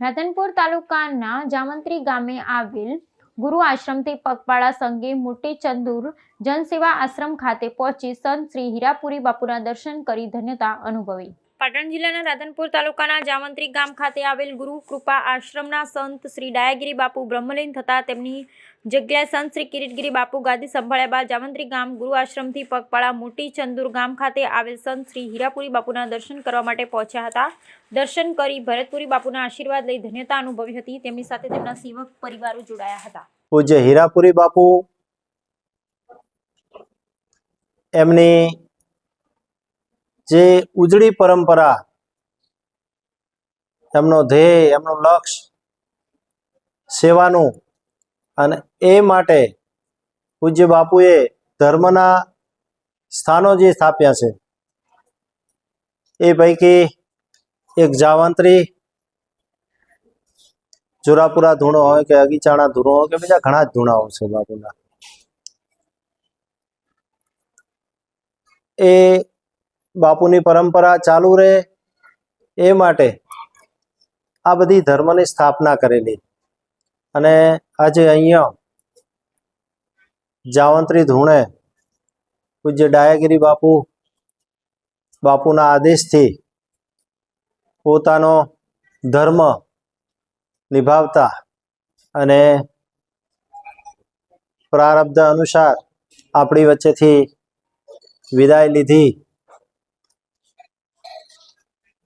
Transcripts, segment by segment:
રતનપુર તાલુકાના જામંત્રી ગામે આવેલ ગુરુ આશ્રમથી પગપાળા સંઘે મોટી ચંદુર જનસેવા આશ્રમ ખાતે પહોંચી સંત શ્રી હીરાપુરી બાપુના દર્શન કરી ધન્યતા અનુભવી. પાટણ જિલ્લાના રાધનપુર તાલુકાના જામંત્રી ગામ ખાતે આવેલ ગુરુ કૃપા આશ્રમના સંત શ્રી ડાયાગીરી બાપુ બ્રહ્મલીન થતા તેમની જગ્યાએ સંત શ્રી કિરીટગીરી બાપુ ગાદી સંભાળ્યા બાદ જામંત્રી ગામ ગુરુ આશ્રમથી પગપાળા મોટી ચંદુર ગામ ખાતે આવેલ સંત શ્રી હીરાપુરી બાપુના દર્શન કરવા માટે પહોંચ્યા હતા. દર્શન કરી ભરતપુરી બાપુના આશીર્વાદ લઈ ધન્યતા અનુભવી હતી. તેમની સાથે તેમના સેવક પરિવારો જોડાયા હતા. પૂજ્ય હીરાપુરી બાપુ, એમની જે ઉજળી પરંપરા, એમનો ધ્યેય, એમનું લક્ષ્ય સેવાનું અને એ માટે પૂજ્ય બાપુએ ધર્મના સ્થાનો જે સ્થાપ્યા છે, એ પૈકી એક જાવંત્રી, જોરાપુરા ધૂણો હોય કે અગીચાણા ધૂણો હોય કે બીજા ઘણા જ ધૂણાઓ છે બાપુના. એ બાપુની પરંપરા ચાલુ રહે એ માટે આ બધી ધર્મની સ્થાપના કરેલી. અને આજે અહીંયા જાવંત્રી ધૂણે પૂજ્ય ડાયાગીરી બાપુ બાપુના આદેશથી પોતાનો ધર્મ નિભાવતા અને પ્રારબ્ધ અનુસાર આપણી વચ્ચેથી વિદાય લીધી.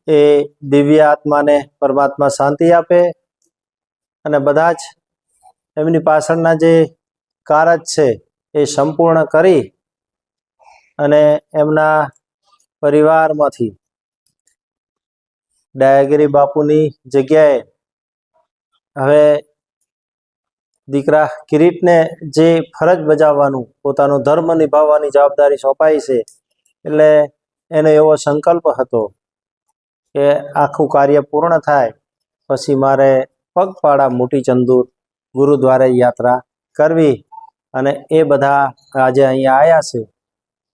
એ દિવ્ય આત્માને પરમાત્મા શાંતિ આપે અને બધા જ એમની પાછળના જે કારજ છે એ સંપૂર્ણ કરી અને એમના પરિવારમાંથી ડાયાગીરી બાપુની જગ્યાએ હવે દીકરા કિરીટને જે ફરજ બજાવવાનું, પોતાનો ધર્મ નિભાવવાની જવાબદારી સોંપાઈ છે, એટલે એનો એવો સંકલ્પ હતો કે આખું કાર્ય પૂર્ણ થાય, પછી મારે પગપાળા મોટી ચંદુર ગુરુદ્વારે યાત્રા કરવી અને એ બધા આજે અહીંયા આવ્યા છે.